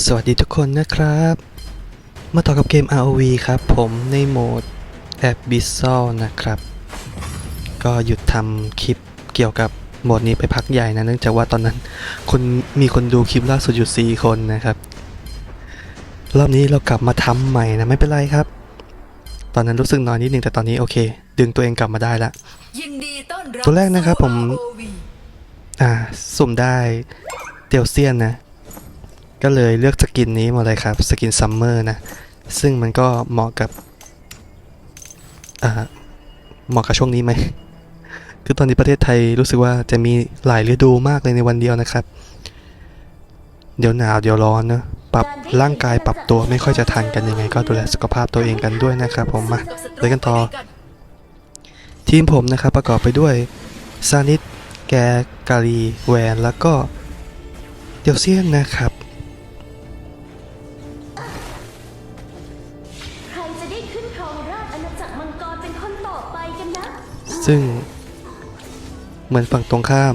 สวัสดีทุกคนนะครับ มาต่อกับเกม ROV ครับ ผมในโหมด Abyssal นะครับ ก็หยุดทำคลิปเกี่ยวกับโหมดนี้ไปพักใหญ่นะ เนื่องจากว่าตอนนั้นคนมีคนดูคลิปล่าสุดอยู่ 4 คนนะครับ รอบนี้เรากลับมาทำใหม่นะ ไม่เป็นไรครับ ตอนนั้นรู้สึกน้อยนิดนึงแต่ตอนนี้โอเค ดึงตัวเองกลับมาได้ละยินดีต้อนรับตัวแรกนะครับผมสู่ ROV อ่า สุ่มได้เตียวเซียนนะ ก็เลยเลือกสกินนี้มาเลยครับ สกินซัมเมอร์นะ ซึ่งมันก็เหมาะกับอ่าเหมาะกับช่วงนี้ไหม คือตอนนี้ประเทศไทยรู้สึกว่าจะมีหลายฤดูมากเลยในวันเดียวนะครับ เดี๋ยวหนาวเดี๋ยวร้อนเนะปรับร่างกายปรับตัวไม่ค่อยจะทันกันยังไง ก็ดูแลสุขภาพตัวเองกันด้วยนะครับ ผมมาเลยกันต่อ ทีมผมนะครับประกอบไปด้วยซานิดแกกาลีแวนแล้วก็เดียวเซียนนะครับ ซึ่ง เหมือนฝั่งตรงข้าม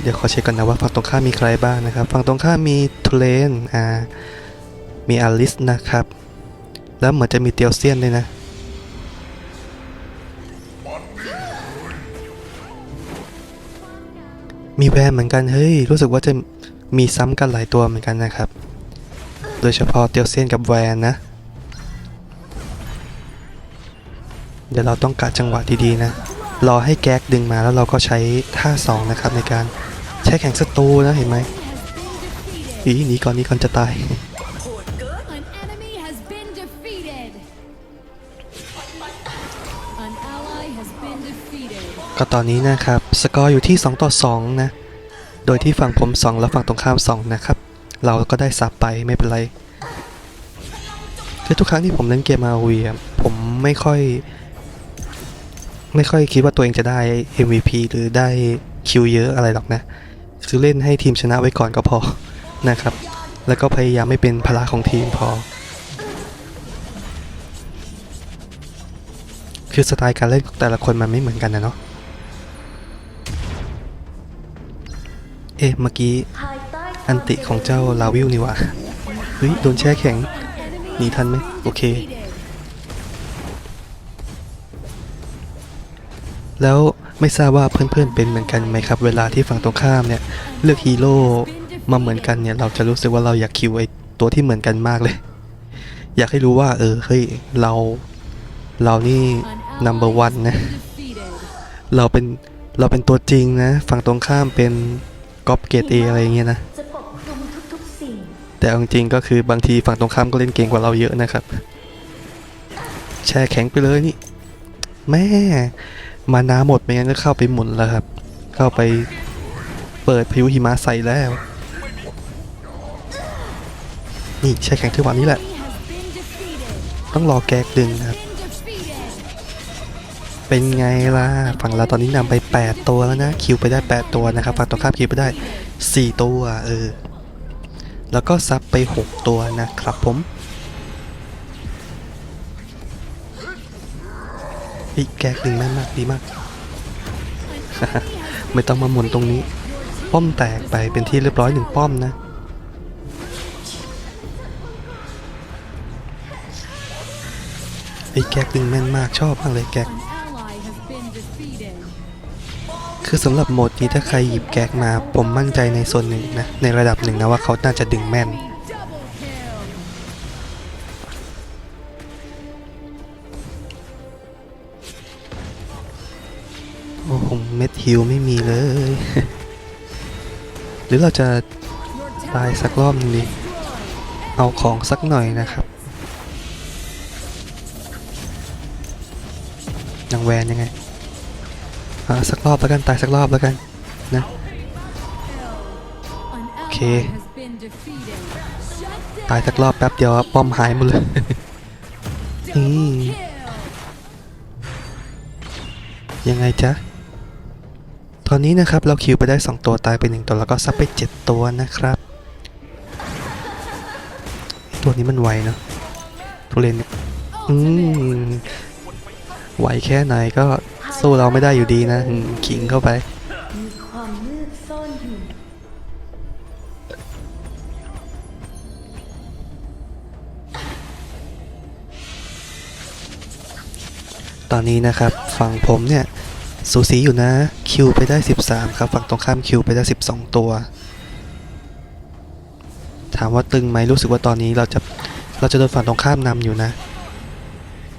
เดี๋ยวขอเช็คก่อนนะว่าฝั่งตรงข้ามมีใครบ้างนะครับ ฝั่งตรงข้ามมีทูเลนอ่ามีอลิสนะครับ แล้วเหมือนจะมีเตียวเซียนด้วยนะมีแวนเหมือนกัน เฮ้ย รู้สึกว่าจะมีซ้ำกันหลายตัวเหมือนกันนะครับ โดยเฉพาะเตียวเซียนกับแวนนะ เดี๋ยวเราต้องกะจังหวะดีๆนะ รอให้แก๊กดึงมาแล้วเราก็ใช้ท่าสองนะครับในการใช้แข่งศัตรูนะเห็นไหมอีหนีก่อนหนี้ก่อนจะตายโหดเกิน An enemy has been defeated. An ally has been defeated. ก็ตอนนี้นะครับสกอร์อยู่ที่ 2 ต่อ 2 นะ โดยที่ฝั่งผม 2 แล้วฝั่งตรงข้าม 2 นะครับ เราก็ได้สับไปไม่เป็นไรคือทุกครั้งที่ผมเล่นเกม ROV อะผมไม่ค่อย ไม่ค่อยคิดว่าตัวเองจะได้ MVP หรือได้คิวเยอะอะไรหรอกนะ คือเล่นให้ทีมชนะไว้ก่อนก็พอนะครับ แล้วก็พยายามไม่เป็นภาระของทีมพอ คือสไตล์การเล่นของแต่ละคนมันไม่เหมือนกันนะเนาะเอ๊ะเมื่อกี้อันติของเจ้าลาวิลนี่ว่าเฮ้ยโดนแช่แข็งหนีทันไหมโอเค แล้วไม่ทราบว่าเพื่อนๆเป็นเหมือนกันไหมครับ เวลาที่ฝั่งตรงข้ามเนี่ยเลือกฮีโร่มาเหมือนกันเนี่ย เราจะรู้สึกว่าเราอยากคิวไอตัวที่เหมือนกันมากเลย อยากให้รู้ว่า เออเฮ้ยเราเรานี่ An number ally one นะ เราเป็นเราเป็นตัวจริงนะ ฝั่งตรงข้ามเป็นก๊อปเกตเออะไรอย่างเงี้ยนะแต่เอาจริงก็คือบางทีฝั่งตรงข้ามก็เล่นเก่งกว่าเราเยอะนะครับ แช่แข็งไปเลยนี่ แม่ มานาหมดไม่งั้นก็เข้าไปหมุนแล้วครับ เข้าไปเปิดพายุหิมะใส่แล้ว นี่แช่แข็งที่วันนี้แหละ ต้องรอแกกดึงครับ เป็นไงล่ะ ฝั่งเราตอนนี้นำไป 8 ตัวแล้วนะ คิวไปได้ 8 ตัวนะครับ ฝั่งตรงข้ามคิวไปได้ 4 ตัว เออ แล้วก็ซับไป 6 ตัวนะครับผม ฮ้ยแก๊กดึงแม่นมากดีมาก ไม่ต้องมาหมุนตรงนี้ ป้อมแตกไปเป็นที่เรียบร้อยหนึ่งป้อมนะไอ้แก๊กดึงแม่นมากชอบมากเลยแก๊ก An ally has been defeated. คือสำหรับโหมดนี้ถ้าใครหยิบแก๊กมาผมมั่นใจในส่วนหนึ่งนะในระดับหนึ่งนะว่าเขาน่าจะดึงแม่น ฮิวไม่มีเลย หรือเราจะตายสักรอบหนึงดีเอาของสักหน่อยนะครับยังแวนยังไงอ่าสักรอบแล้วกันตายสักรอบแล้วกันนะ An Okay. ally has been defeated. Shut ตายสักรอบแป๊บเดียวป้อมหายหมดเลยอืมยังไงจ๊ะ ตอนนี้นะครับเราคิวไปได้ 2 ตัวตายไป 1 ตัวแล้วก็ซับไป 7 ตัวนะครับ ตัวนี้มันไวเนาะทุเรียนอืมไวแค่ไหนก็สู้เราไม่ได้อยู่ดีนะขิงเข้าไปตอนนี้นะครับฝั่งผมเนี่ย สูสีอยู่นะคิวไปได้ 13 ครับ ฝั่งตรงข้ามคิวไปได้ 12 ตัว ถามว่าตึงไหมรู้สึกว่าตอนนี้เราจะเราจะโดนฝั่งตรงข้ามนำอยู่นะ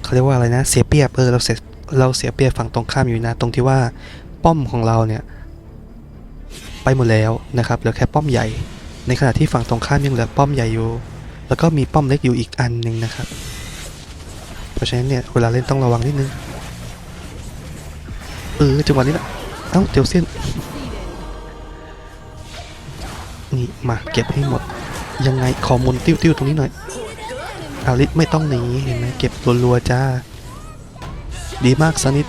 เขาเรียกว่าอะไรนะ เสียเปรียบเออเราเสียเราเสียเปรียบฝั่งตรงข้ามอยู่นะ ตรงที่ว่าป้อมของเราเนี่ยไปหมดแล้วนะครับเหลือแค่ป้อมใหญ่ ในขณะที่ฝั่งตรงข้ามยังเหลือป้อมใหญ่อยู่ แล้วก็มีป้อมเล็กอยู่อีกอันหนึ่งนะครับ เพราะฉะนั้นเนี่ยเวลาเล่นต้องระวังนิดนึง เออจังหวะนี้แหละเอ้าเตียวเส้นนี่มาเก็บให้หมด ยังไงขอมนติ้วๆตรงนี้หน่อยอาลิสไม่ต้องหนีเห็นไหมเก็บรัวๆจ้า ดีมากสนิด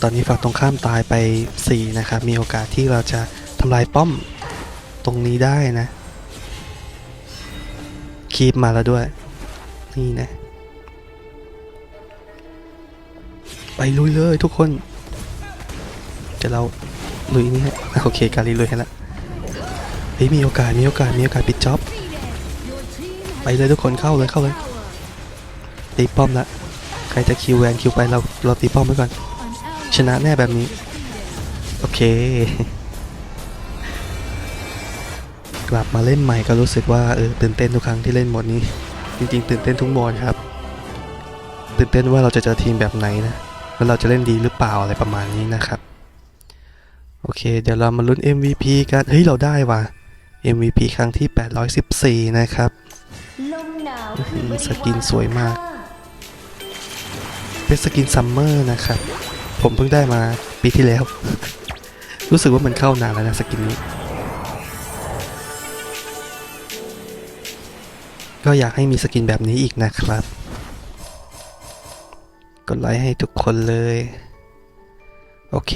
ตอนนี้ฝั่งตรงข้ามตายไป 4 นะครับ มีโอกาสที่เราจะทำลายป้อมตรงนี้ได้นะ คีบมาแล้วด้วย นี่นะ ลุยเลยทุกคนเดี๋ยวเราลุยนี่ให้อะโอเคการีลุยให้ละเฮ้ยมีโอกาสมีโอกาสมีโอกาสปิดจ็อบไปเลยทุกคนเข้าเลยเข้าเลยตีป้อมละใครจะคิวแวนคิวไปเราเราตีป้อมไว้ก่อน ชนะแน่แบบนี้ โอเค กลับมาเล่นใหม่ก็รู้สึกว่าเออตื่นเต้นทุกครั้งที่เล่นหมดนี้ จริงๆ ตื่นเต้นทุกโหมดครับ ตื่นเต้นว่าเราจะเจอทีมแบบไหนนะ แล้วเราจะเล่นดีหรือเปล่าอะไรประมาณนี้นะครับ โอเค เดี๋ยวเรามาลุ้น MVP กัน เฮ้ย เราได้ว่ะ MVP ครั้งที่ 814 นะครับลมหนาวอื้อหืคืออบสกินสวยมาก เป็นสกินซัมเมอร์นะครับ ผมเพิ่งได้มาปีที่แล้ว รู้สึกว่ามันเข้านานแล้วนะสกินนี้ ก็อยากให้มีสกินแบบนี้อีกนะครับ ดไลค์ให้ทุกคนเลย โอเค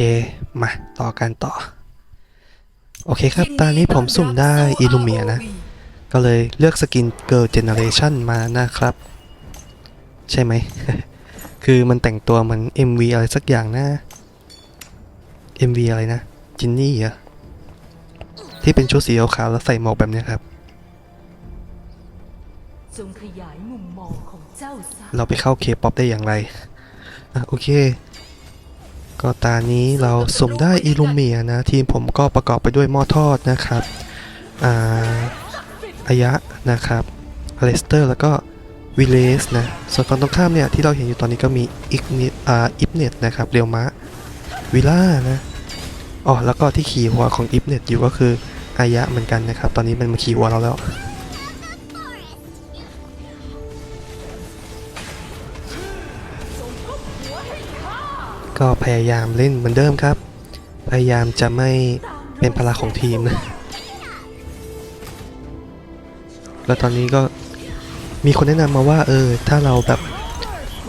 มาต่อกันต่อ โอเคครับ ตอนนี้ผมสุ่มได้อิลูเมียนะ ก็เลยเลือกสกิน Girl Generation มานะครับ ใช่ไหม คือมันแต่งตัวเหมือน MV อะไรสักอย่างนะ MV อะไรนะ จินนี่เหรอ ที่เป็นชุดสีขาวๆแล้วใส่หมวกแบบเนี้ยครับจงขยายมุมมองของเจ้าซะเราไปเข้าเคป๊อปได้อย่างไร อะโอเค ก็ตานี้เราสุ่มได้อิลูเมียนะ ทีมผมก็ประกอบไปด้วยหม้อทอดนะครับอ่าอายะนะครับอเลสเตอร์แล้วก็วิเลสนะ ส่วนฝั่งตรงข้ามเนี่ยที่เราเห็นอยู่ตอนนี้ก็มีอิกเนอ่าอิฟเนตนะครับเรียวมะวิล่านะอ๋อแล้วก็ที่ขี่หัวของอิฟเนตอยู่ก็คืออายะเหมือนกันนะครับ ตอนนี้มันมาขี่หัวเราแล้ว ก็พยายามเล่นเหมือนเดิมครับ พยายามจะไม่เป็นพละของทีมนะ แล้วตอนนี้ก็มีคนแนะนำมาว่าเออ ถ้าเราแบบ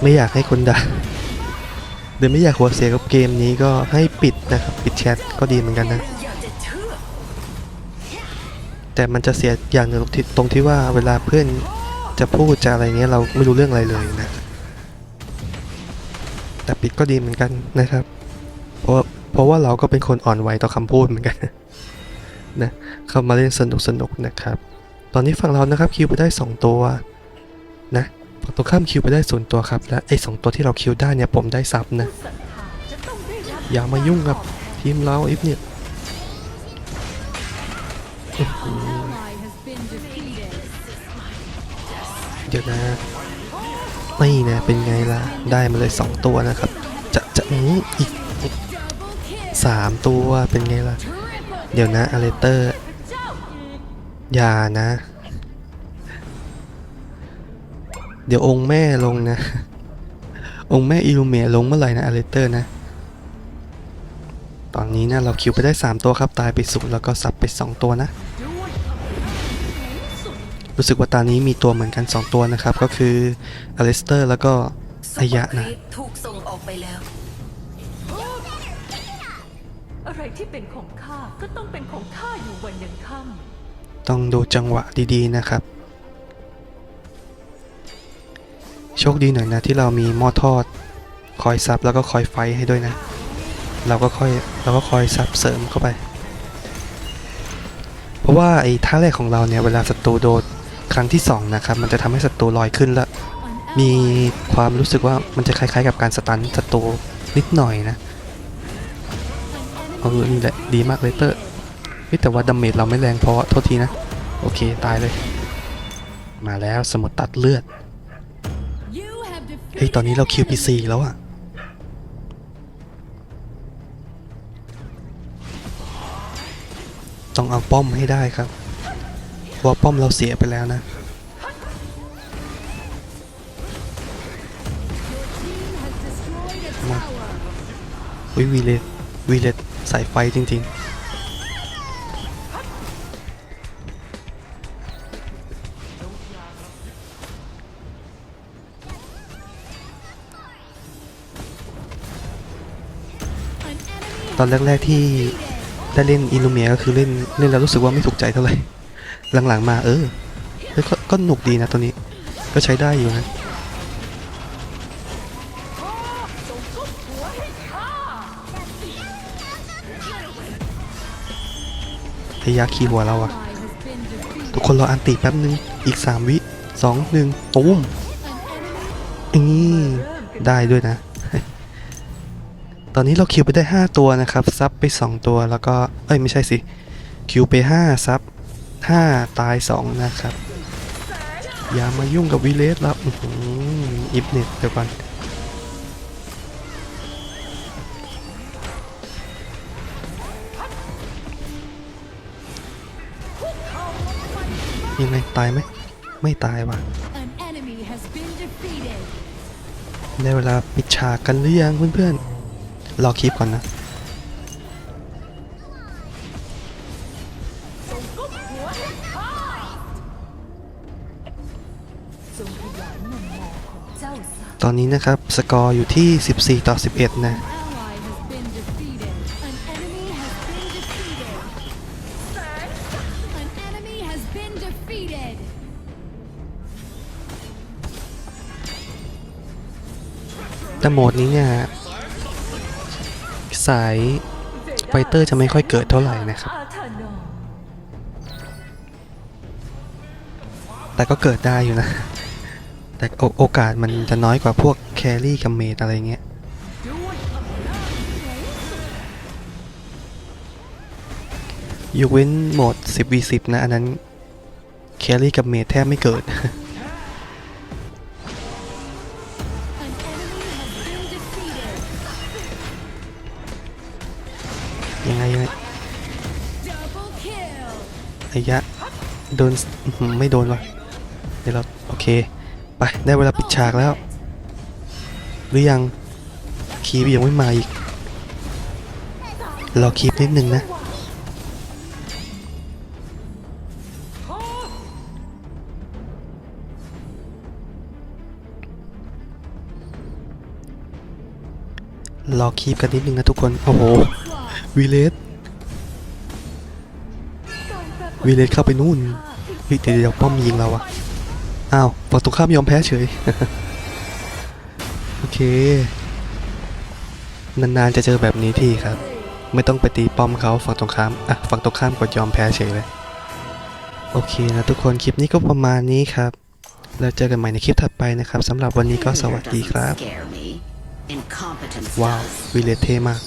ไม่อยากให้คนด่าหรือไม่อยากหัวเสียกับเกมนี้ก็ให้ปิดนะครับ ปิดแชทก็ดีเหมือนกันนะ แต่มันจะเสียอย่างหนึ่งตรงที่ตรงที่ว่าเวลาเพื่อนจะพูดจะอะไรเงี้ยเราไม่รู้เรื่องอะไรเลยนะ แต่ปิดก็ดีเหมือนกันนะครับ เพราะเพราะว่าเราก็เป็นคนอ่อนไหวต่อคำพูดเหมือนกันนะเข้ามาเล่นสนุกสนุกนะครับ ตอนนี้ฝั่งเรานะครับคิวไปได้ 2 ตัวนะฝั่งตรงข้ามคิวไปได้ศูนย์ตัวครับและไอ้สองตัวที่เราคิวได้เนี่ยผมได้ซับนะอย่ามายุ่งกับทีมเราอิฟเนี่ยเดี๋ยวนะ ไม่นะเป็นไงล่ะ ได้มาเลย 2 ตัวนะครับ จะจะอ,อีก 3 ตัวเป็นไงล่ะ เดี๋ยวนะอเลเตอร์เจ้าอีกอย่านะ เดี๋ยวองค์แม่ลงนะ องค์แม่อิลูเมียลงเมื่อไหร่นะอเลเตอร์นะ ตอนนี้นะเราคิวไปได้ 3 ตัวครับ ตายไปศูนย์แล้วก็สับไป 2 ตัวนะ รู้สึกว่าตอนนี้มีตัวเหมือนกัน 2 ตัวนะครับ ก็คืออเลสเตอร์แล้วก็อายะนะซุปเปอร์ครีปถูกส่งออกไปแล้ว อะไรที่เป็นของข้าก็ต้องเป็นของข้าอยู่วันยังค่ต้องดูจังหวะดีๆนะครับ โชคดีหน่อยนะที่เรามีหม้อทอด คอยซับแล้วก็คอยไฟท์ให้ด้วยนะ เราก็ค่อยเราก็คอยซับเสริมเข้าไป เพราะว่าไอ้ท่าแรกของเราเนี่ยเวลาศัตรูโดน ครั้งที่สองนะครับมันจะทำให้ศัตรูลอยขึ้นแล้ว มีความรู้สึกว่ามันจะคล้ายๆ กับการสตันศัตรูนิดหน่อยนะเออนี่แหละดีมากเลยเตอร์แต่ว่าดาเมจเราไม่แรงเพราะโทษทีนะ โอเคตายเลย มาแล้วสมุดตัดเลือดเฮ้ยตอนนี้เรา QPC แล้วอะต้องเอาป้อมให้ได้ครับ เพราะว่าป้อมเราเสียไปแล้วนะ has destroyed a Come on. tower. วิวีเลตวีเลตสายไฟจริง ๆตอนแรก ๆ ที่ได้เล่นอิลูเมียก็คือเล่น เล่นแล้วรู้สึกว่าไม่ถูกใจเท่าไหร่ หลังๆมาเออเฮ้ยก็หนุกดีนะตัวนี้ ก็ใช้ได้อยู่นะพยาคีหัวเราอะทุกคนรออันติแป๊บนึง อีก 3 วิ2 1ตูม An enemy นี่ได้ด้วยนะ ตอนนี้เราคิวไปได้ 5 ตัวนะครับ ซับไป 2 ตัวแล้วก็ เอ้ย ไม่ใช่สิ คิวไป 5 ซับ 5 ตาย 2 นะครับ อย่ามายุ่งกับวิเลสแล้วอื้อหืออิฟเน็ตเดี๋ยวก่อนยังไงตายไหม ไม่ตายว่ะ an enemy has been defeated. ได้เวลาปิดฉากกันหรือยังเพื่อนๆ รอคลิปก่อนนะ ตอนนี้นะครับ สกอร์อยู่ที่ 14 ต่อ 11 นะ แต่โหมดนี้เนี่ย สายไฟเตอร์จะไม่ค่อยเกิดเท่าไหร่นะครับ แต่ก็เกิดได้อยู่นะ แต่โอโอกาสมันจะน้อยกว่าพวกแครี่กับเมดอะไรเงี้ยยกเว้นโหมด 10v10 นะ อันนั้น แครี่กับเมดแทบไม่เกิด ยังไงยังไงระยะ โดน ไม่โดนวะเดี๋ยวเรา โอเค ไปได้เวลาปิดฉากแล้ว หรือยังคีบยังไม่มาอีกรอคีบนิดนึงนะรอคีบกันนิดนึงนะทุกคน โอ้โหวีเลสวีเลสเข้าไปนู่นเฮ้ยเดี๋ยวเดี๋ยวป้อมยิงเราอะ อ้าวฝั่งตรงข้ามยอมแพ้เฉย โอเค นานๆจะเจอแบบนี้ทีครับ ไม่ต้องไปตีป้อมเขาฝั่งตรงข้าม อะ ฝั่งตรงข้ามกดยอมแพ้เฉยเลย โอเคนะทุกคนคลิปนี้ก็ประมาณนี้ครับ แล้วเจอกันใหม่ในคลิปถัดไปนะครับสำหรับวันนี้ก็สวัสดีครับ Scare me. Incompetence ว้าว does. วีเลสเท่มาก